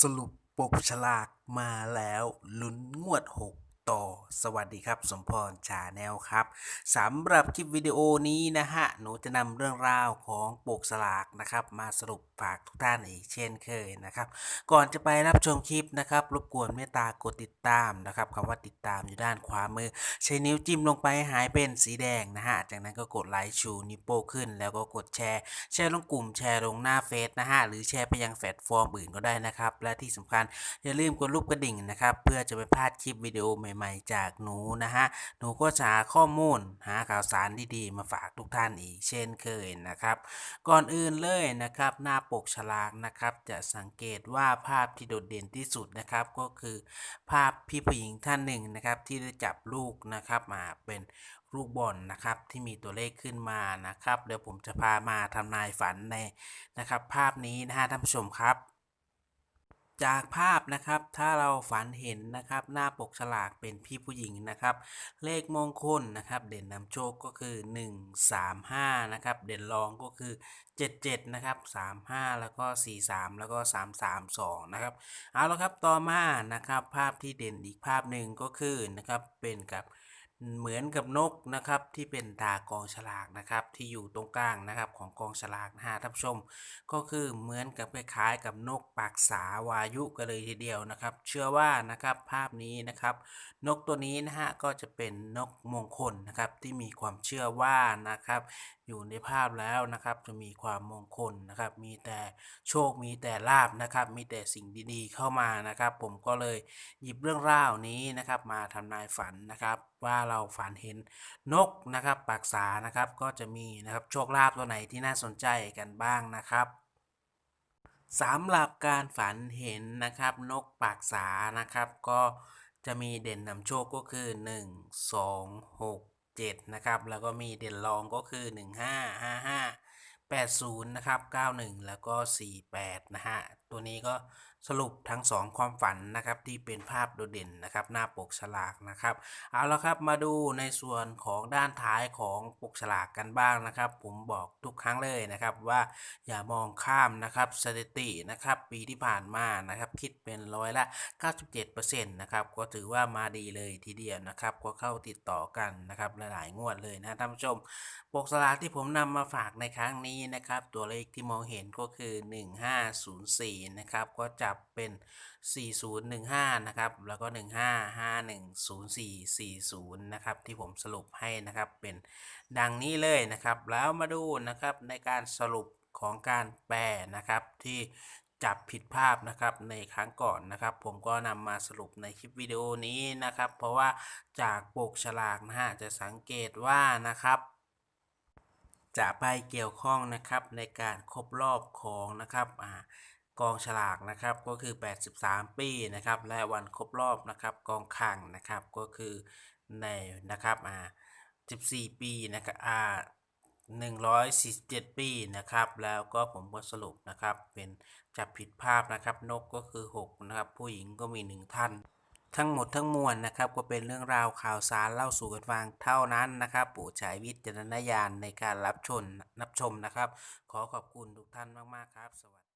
สรุปปกฉลากมาแล้วลุ้นงวด6 ต่อสวัสดีครับ สมพรชาแนลครับสำหรับคลิปวิดีโอนี้นะฮะ หนูจะนำเรื่องราวของปกสลากนะครับ มาสรุปฝากทุกท่านอีกเช่นเคยนะครับ ก่อนจะไปรับชมคลิปนะครับ รบกวนเมตตากดติดตามนะครับคำว่าติดตามอยู่ด้านขวามือ ใช้นิ้วจิ้มลงไปหายเป็นสีแดงนะฮะ จากนั้นก็กดไลค์ชูนิ้วโป้ขึ้น แล้วก็กดแชร์ แชร์ลงกลุ่มแชร์ลงหน้าเฟซนะฮะ หรือแชร์ไปยังแพลตฟอร์มอื่นก็ได้นะครับ และที่สำคัญอย่าลืมกดรูปกระดิ่งนะครับ เพื่อจะไม่พลาดคลิปวิดีโอใหม่ใหม่จากหนูนะฮะ หนูก็จะหาข้อมูลหาข่าวสารดีๆ มาฝากทุกท่านอีกเช่นเคยนะครับ ก่อนอื่นเลยนะครับ หน้าปกฉลากนะครับ จะสังเกตว่าภาพที่โดดเด่นที่สุดนะครับก็คือภาพพี่ผู้หญิงท่านหนึ่งนะครับที่ได้จับลูกนะครับมาเป็นลูกบอลนะครับที่มีตัวเลขขึ้นมานะครับ เดี๋ยวผมจะพามาทำนายฝันในนะครับ ภาพนี้นะฮะท่านผู้ชมครับ จากภาพนะครับถ้าเราฝันเห็นนะครับ หน้าปกฉลากเป็นพี่ผู้หญิงนะครับ เลขมงคลนะครับ เด่นนำโชคก็คือ 1 3 5 นะครับ เด่นรองก็คือ 77 นะครับ 35 แล้วก็ 43 แล้วก็ 332 นะครับ เอาละครับต่อมานะครับ ภาพที่เด่นอีกภาพหนึ่งก็คือนะครับเป็นกับ เหมือนกับนกนะครับที่เป็นตากองฉลากนะครับที่อยู่ตรงกลางนะครับของกองฉลากนะฮะท่านผู้ชม ก็คือเหมือนกับคล้ายๆกับนกปากษาวายุกันเลยทีเดียวนะครับ เชื่อว่านะครับภาพนี้นะครับนกตัวนี้นะฮะก็จะเป็นนกมงคลนะครับที่มีความเชื่อว่านะครับอยู่ในภาพแล้วนะครับจะมีความมงคลนะครับมีแต่โชคมีแต่ลาบนะครับมีแต่สิ่งดีๆเข้ามานะครับ ผมก็เลยหยิบเรื่องราวนี้นะครับมาทำนายฝันนะครับ ว่าเราฝันเห็นนกนะครับปากษานะครับก็จะมีนะครับโชคลาภตัวไหนที่น่าสนใจกันบ้างนะครับสำหรับการฝันเห็นนะครับนกปากษานะครับ ก็จะมีเด่นนำโชคก็คือ 1 2 6 7นะครับแล้วก็มีเด่นรองก็คือ 1 5 5 5 80 นะครับ 91 แล้วก็ 48 นะฮะ ตัวนี้ก็สรุปทั้ง 2 ความฝันนะครับที่เป็นภาพโดดเด่นนะครับหน้าปกฉลากนะครับ เอาละครับมาดูในส่วนของด้านท้ายของปกฉลากกันบ้างนะครับ ผมบอกทุกครั้งเลยนะครับว่าอย่ามองข้ามนะครับสถิตินะครับปีที่ผ่านมานะครับคิดเป็นร้อยละ 97%นะครับก็ถือว่ามาดีเลยทีเดียวนะครับก็เข้าติดต่อกันนะครับหลายๆงวดเลยนะท่านผู้ชม ปกสลากที่ผมนำมาฝากในครั้งนี้นะครับ ตัวเลขที่มองเห็นก็คือ 1504 นะครับ ก็จับเป็น 4015 นะครับ แล้วก็ 15510440 นะครับ ที่ผมสรุปให้นะครับ เป็นดังนี้เลยนะครับ แล้วมาดูนะครับในการสรุปของการแปลนะครับที่จับผิดภาพนะครับในครั้งก่อนนะครับ ผมก็นำมาสรุปในคลิปวิดีโอนี้นะครับ เพราะว่าจากปกฉลากนะฮะจะสังเกตว่านะครับ จะไปเกี่ยวข้องนะครับในการครบรอบของนะครับอกองฉลากนะครับก็คือ 83 ปีนะครับและวันครบรอบนะครับกองขังนะครับก็คือในนะครับอ่า14 ปีนะครับอ่า147 ปีนะครับแล้วก็ผมก็สรุปนะครับเป็นจับผิดภาพนะครับนกก็คือ 6 นะครับ ผู้หญิงก็มี 1 ท่าน ทั้งหมดทั้งมวลนะครับก็เป็นเรื่องราวข่าวสารเล่าสู่กันฟังเท่านั้นนะครับโปรดใช้วิจารณญาณในการรับชมรับชมนะครับ ขอขอบคุณทุกท่านมาก ๆ ครับ สวัสดี